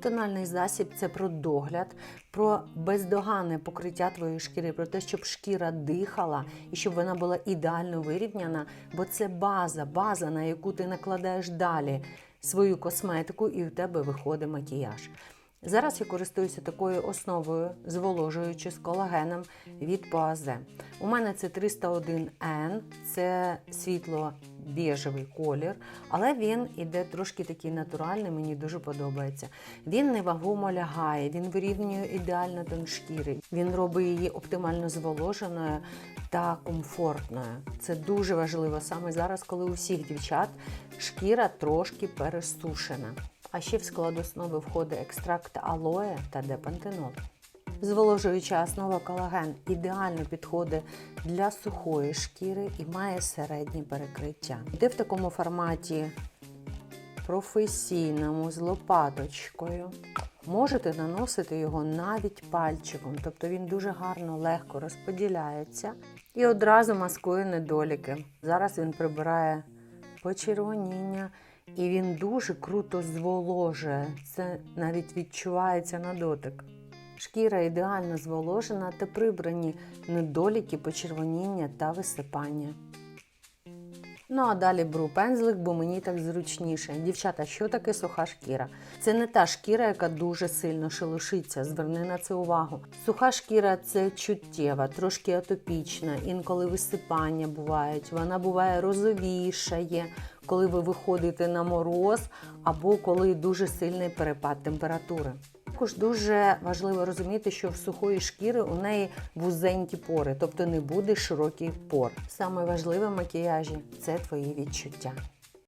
Тональний засіб це про догляд, про бездоганне покриття твоєї шкіри, про те, щоб шкіра дихала і щоб вона була ідеально вирівняна, бо це база, база, на яку ти накладаєш далі свою косметику, і у тебе виходить макіяж. Зараз я користуюся такою основою, зволожуючи з колагеном від Поазе. У мене це 301N, це світло біжевий колір, але він іде трошки такий натуральний, мені дуже подобається. Він невагомо лягає, він вирівнює ідеально тон шкіри, він робить її оптимально зволоженою та комфортною. Це дуже важливо саме зараз, коли у всіх дівчат шкіра трошки пересушена. А ще в склад основи входить екстракт алоє та депантенол. Зволожуюча основа колаген ідеально підходить для сухої шкіри і має середнє перекриття. Йде в такому форматі професійному з лопаточкою. Можете наносити його навіть пальчиком, тобто він дуже гарно, легко розподіляється і одразу маскує недоліки. Зараз він прибирає почервоніння і він дуже круто зволожує. Це навіть відчувається на дотик. Шкіра ідеально зволожена та прибрані недоліки, почервоніння та висипання. Ну а далі беру пензлик, бо мені так зручніше. Дівчата, що таке суха шкіра? Це не та шкіра, яка дуже сильно шелушиться. Зверни на це увагу. Суха шкіра це чуттєва, трошки атопічна, інколи висипання бувають. Вона буває розовішає, коли ви виходите на мороз або коли дуже сильний перепад температури. Також дуже важливо розуміти, що в сухої шкіри у неї вузенькі пори, тобто не буде широкий пор. Саме важливе в макіяжі це твої відчуття.